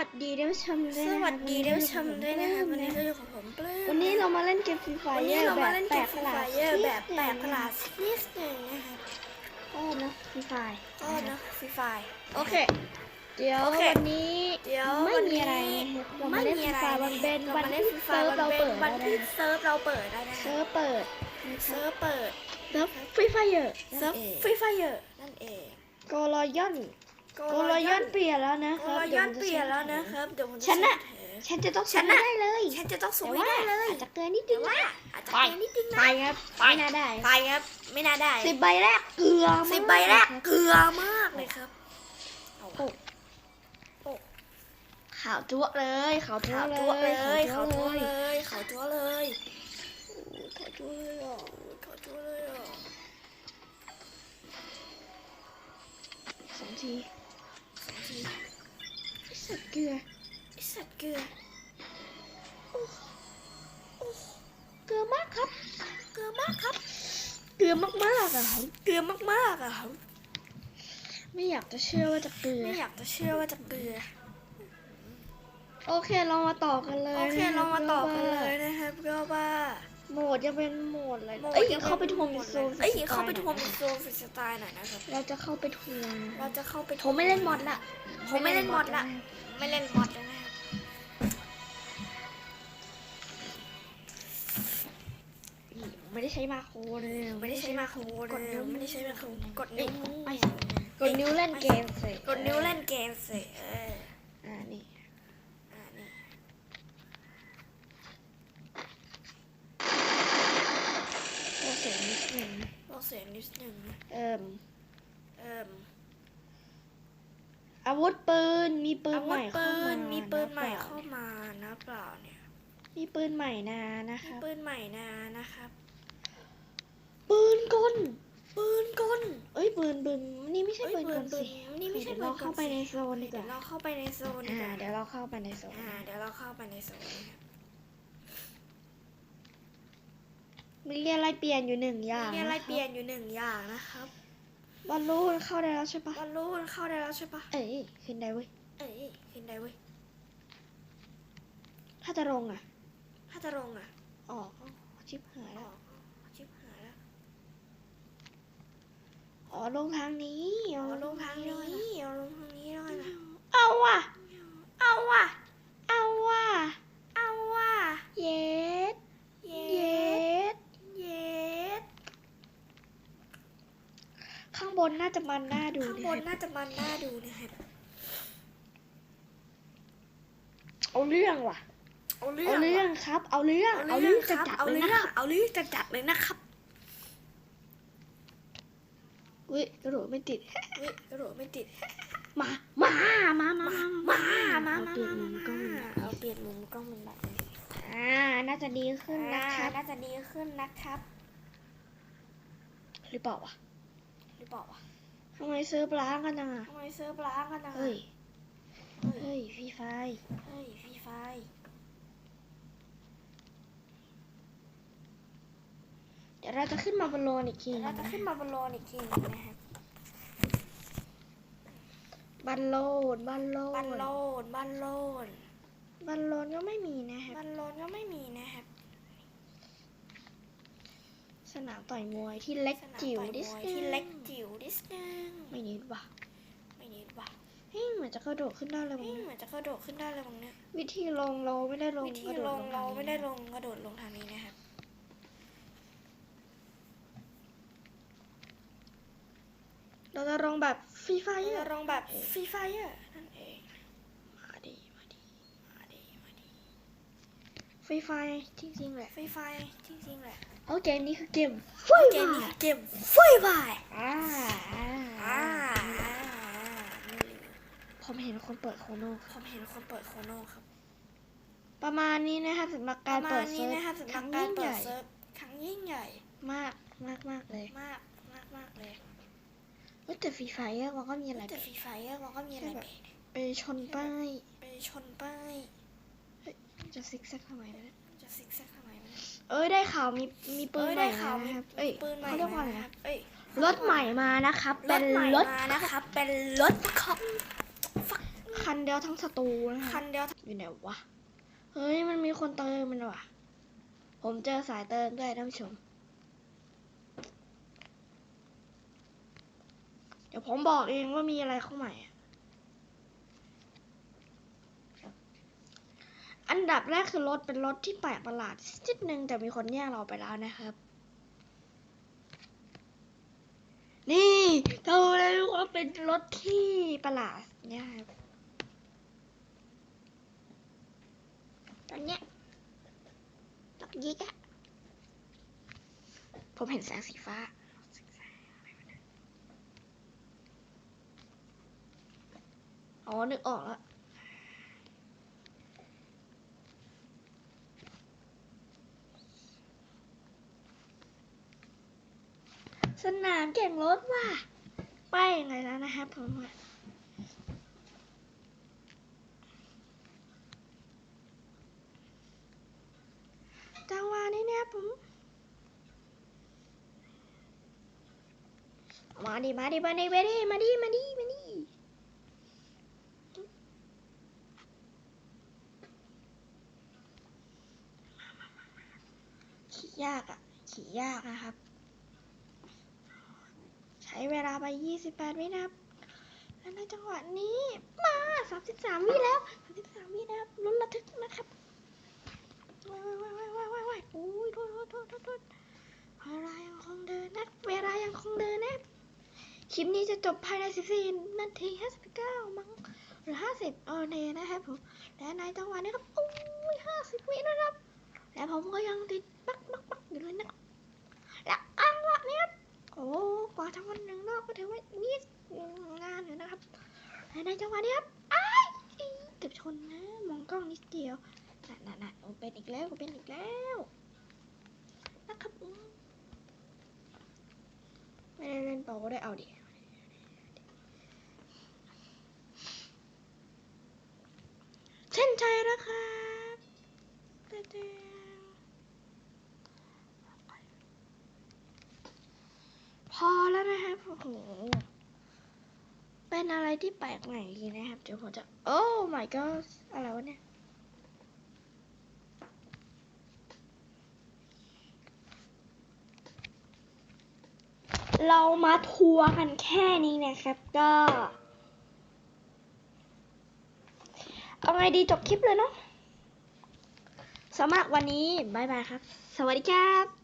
วัสดีท่านผู้ชมด้วยสนะคะวัสดีท่านผู้ชมด้วยนะคะวันนี้เราอยู่กับผมปลื้มวันนี้เรามาเล่นเกมฟรีไฟวันเยนี้อเราร์แบมาบเล่นแปเกลมกฟปรีระหลาไฟดเยอร์แบบแปลกประหลาดนิดหนึ่งนะคะก็นะฟรีไฟก็นะฟรีไฟโอเค เดี๋ยวโอเควันนี้เดี๋ยวไม่วันมีนี้อะไรนะครับเรามาไม่เล่นมีฟรีอะไรไฟวันเป็นวันเล่นที่ฟรีไฟเซิร์ฟเราเปิดวัแล้วนนะที่เซิร์ฟเราเปิดแล้วนะเซิร์ฟเปิดเซิร์ฟเปิดเซิร์ฟฟรีไฟเยอร์เซิร์ฟฟรีไฟเยอร์นั่นเองโกลอยอน โกลอยอนเปลี่ยนแล้วนะคโกรับลอยอนเปลี่ยนแล้วนะครับเดี๋ยวผมจะฉันน่ะเฉยฉันจะต้องฉัสู้นไม่น่ะ ได้เลยฉันจะต้องสู้แต่ไม่ว่าได้เลยอาจจะเกินนิดนึแต่งว่านะอาจจะเกินนิดนึงนะ ไปครับไม่น่าได้ไปครับ ไม่น่าได้สิบใบแรกเกลือมากสิบใบแรกเกลือมากเลยครับโอ้โอ้ขาวจั๊วะเลยขาวจั๊วะขาวเลจั๊วเลยยขาวจั๊วเลยขาวจั๊วเลยขาวจั๊วเลยอะขาวจั๊วเลยอะสองทีสองทีไอ้ สัตว์เกลือไอสัตว์เกลือเกลือมากครับ เกลือมากครับ เกลือมากๆอะครับเกลือมากๆอะครับไม่อยากจะเชื่อว่าจะเกลือไม่อยากจะเชื่อว่าจะเกลือ โอเคเรามาต่อกันเลยโอเคนะเรามาต่อกันว่าเลยนะครับก็ว่า โหมดจะเป็นโหมดอะไรโหมดเอ้ยจะป็นเข้าไปทวงโซนเอ้ยเข้าไปทวงโซนฟรีสไตล์หน่อยนะครับเราจะเข้าไปทวงเราจะเข้าไปผมไม่เล่นมอดละผมไม่เล่นมอดละไม่เล่นมอดแล้วนะครับนี่ไม่ได้ใช้มาโครเลยไม่ได้ใช้มาโครกดนิ้วไม่ได้ใช้มาโครกดนิ้วไอ้กดนิ้วเล่นเกมสิกดนิ้วเล่นเกมสิเอออ่านี่ อ่านี่ โอเคนิดหนึ่ง เราเสียงนิดหนึ่งนะเอิ่มเอ่มอาวุธปืนมีปืนอาใหวุม่ธเข้าปืมานมีปืนใหม่ะเข้ามานะเปล่าเนี่ย มีปืนใหม่นานะคมีรับปืนใหม่นะนะครับ ปืนกลปืนกลเอ้ยปืนปืนนี่ไม่ใช่เอ้ยปืนกลปืนสินี่ไม่ใช่เดี๋ยวเราเข้าไปในโซนดีกเดี๋ยวว่าเราเข้าไปในโซนดีกอ่าว่าเดี๋ยวเราเข้าไปในโซนอ่า เดี๋ยวเราเข้าไปในโซนนะครับ มีเรียนอะไรเปลี่ยนอยู่หนึ่งอย่างมีอะไรคบเปลี่ยนอยู่หนึ่งอย่างนะครับบอลลูนเข้าได้แล้วใช่ปะบอลลูนเข้าได้แล้วใช่ปะเอ้ยขึ้นได้เว้ยเอ้ยขึ้นได้เว้ยถ้าจะลงอะ ถ้าจะลงอะอ๋อชิบหายอ๋แล้อวชิบหายแล้วอ๋อลงทางนี้เอาอ๋อลงทางนี้เอาลงทางนี้ด้วยนะ เอาว่ะ เอาว่ะ เอาว่ะ เอาว่ะ เย็ด เย็ เย็ ด ด เย็ด ข้างบนน่าจะมันน่าดูข้างดิบนน่าจะมันน่าดูนะครับเอาเรื่องว่ะ เอาเรื่เอาองเรื่องครับ เอาเรื่อง เอาเรื่องจะจัดเอาเลยเรื่นะองเอาเรื่องจะจัดเลยนะครับอุ้ยกระโดดไม่ติดเฮ้ยกระโดดไม่ติด มา มา มา มา มา มามาเอมาเปลี่ยนมุมกล้องเอาเปลี่ยนมุมกล้องเป็นแบบนี้อ่าน่าจะดีขึ้นนะครับน่าจะดีขึ้นนะครับหรือเปล่าวะหรือเปล่าวะ ทำไมเซิร์ฟล้างกันจังอะทำไมเซิร์ฟล้างกันนะเฮ้ยเฮ้ย เฮ้ยฟรีไฟ เฮ้ยฟรีไฟ เดี๋ยวเราจะขึ้นมาบนโลนอีกทีเดี๋ยวเราจะขึ้นมาบนโลนอีกทีหนึงนะครับบันโลนบันโลนบันโลนบันโลนบันโลนก็ไม่มีนะครับบันโลนก็ไม่มีนะครับส นามต่อยมวยที่เล็กสนามจิ๋วต่อยดิสมวยนึงที่เล็กจิ๋วดิสนึงไม่นิดว่ะไม่นิดว่ะเฮ้ยเหมือนจะกระโดดขึ้นได้เลยมั้เฮ้งยเนี่ยเหมือนจะกระโดดขึ้นได้เลยมั้งเนี่ยวิธีลงเราไม่ได้ลงวิธีกระโดลดงทเรานี้ไม่ได้ลงกระโดดลงทางนี้นะครับเราจะลงแบบฟรีไฟเราอะจะลงแบบฟรีไฟอะนั่นเอง มาดีมาดี มาดีมาดี ฟรีไฟจริงๆแหละฟรีไฟจริงๆแหละเพราะเกมนี้คือเกมฟรีเกไฟมนี้คือเกมฟรีไฟอ่าอ่าอ่าอ่าไม่รู้ผมเห็นคนเปิดโคโนผมเห็นคนเปิดโคโน่ครับ ประมาณนี้นะครับสำหรับปการระมาเปิณดนี้เซิร์ฟนะครับสำหครับรั้งการยิ่งเปิใหดญ่เซิร์ฟครั้งยิ่งใหญ่ มากมากมากเลย มากมากมากเลยเฮ้ยแต่ฟรีไฟอะมันก็มีอะไรแต่ฟรีไฟอะมันก็มีอะไรแบบไปชนป้ายไปชนป้าย จะซิกแซกทำไมวะเนี่ยจะซิกแซกทำไมวะเนี่ยเอ้ยได้ข่าวมีมีปืนเอ้ยใหม่ได้ข่าวมามีนะครับเอ้ยปืนใหม่เขาเรียกว่าอะไรนะคนะรับเอ้ยรถใหม่มานะครับรเป็ถนใหม่รถมานะครับ เป็นรถของฟักคันเดียวทั้งสตูนะคัคะนเดียวอยู่ไหนวะเฮ้ยมันมีคนเติมมันว่ะ ผมเจอสายเติมด้วยท่านผู้ชม เดี๋ยวผมบอกเองว่ามีอะไรเข้าใหม่ อันดับแรกคือรถเป็นรถที่แปลกประหลาดนิดนึงแต่มีคนแย่งเราไปแล้วนะครับ นี่เราเลยว่าเป็นรถที่ประหลาดเนี่ยครับตอนเนี้ยดอกยิกอะผมเห็นแสงสีฟ้าอ๋อนึกออกแล้ว สนามแข่งรถว่ะไปยังไงแล้วนะครับผมอะจังหวะนี้เนี่ยผมมาดิมาดิมาดิมาดิมาดิมาดิมาดิขี่ยากอะขี่ยากนะครับ ช้เวลาไป 28 วินะครับและในจังหวะนี้มา 33 วิแล้ว 33 วินะครับลุ้นระทึกนะครับว้ายว้ายว้ายว้ายว้ายว้ายโอ้ยโทษโทษโทษโทษโทษเวลายังคงเดินนะเวลายังคงเดินนะคลิปนี้จะจบภายใน 14 นาที 59 มั้งหรือ 50เออเนนะครับผมและในจังหวะนี้ครับโอ้ย50 วินะครับ และผมก็ยังติดปักปักปักอยู่เลยนะครับและอันละนี้ยโอ้ กว่าทั้งวันหนึ่งรอบก็ถือว่านี่งานอยู่นะครับในจังหวะนี้ครับอ้ายอี๋เกือบชนนะ มองกล้องนิดเดียวน่ะน่ะน่ะเป็นอีกแล้วเป็นอีกแล้วนะครับไม่ได้เล่นโป่าก็ได้เอาดิเช่นใจนะครับเต้ๆพอ แล้วนะครับโอ้โหเป็นอะไรที่แปลกใหม่ดีนะครับเดี๋ยวผมจะโอ้ my god อะไรวะเนี่ยเรามาทัวร์กันแค่นี้นะครับ ก็เอาไงดีจบคลิปเลยเนาะสำหรับวันนี้บายบายครับ สวัสดีครับ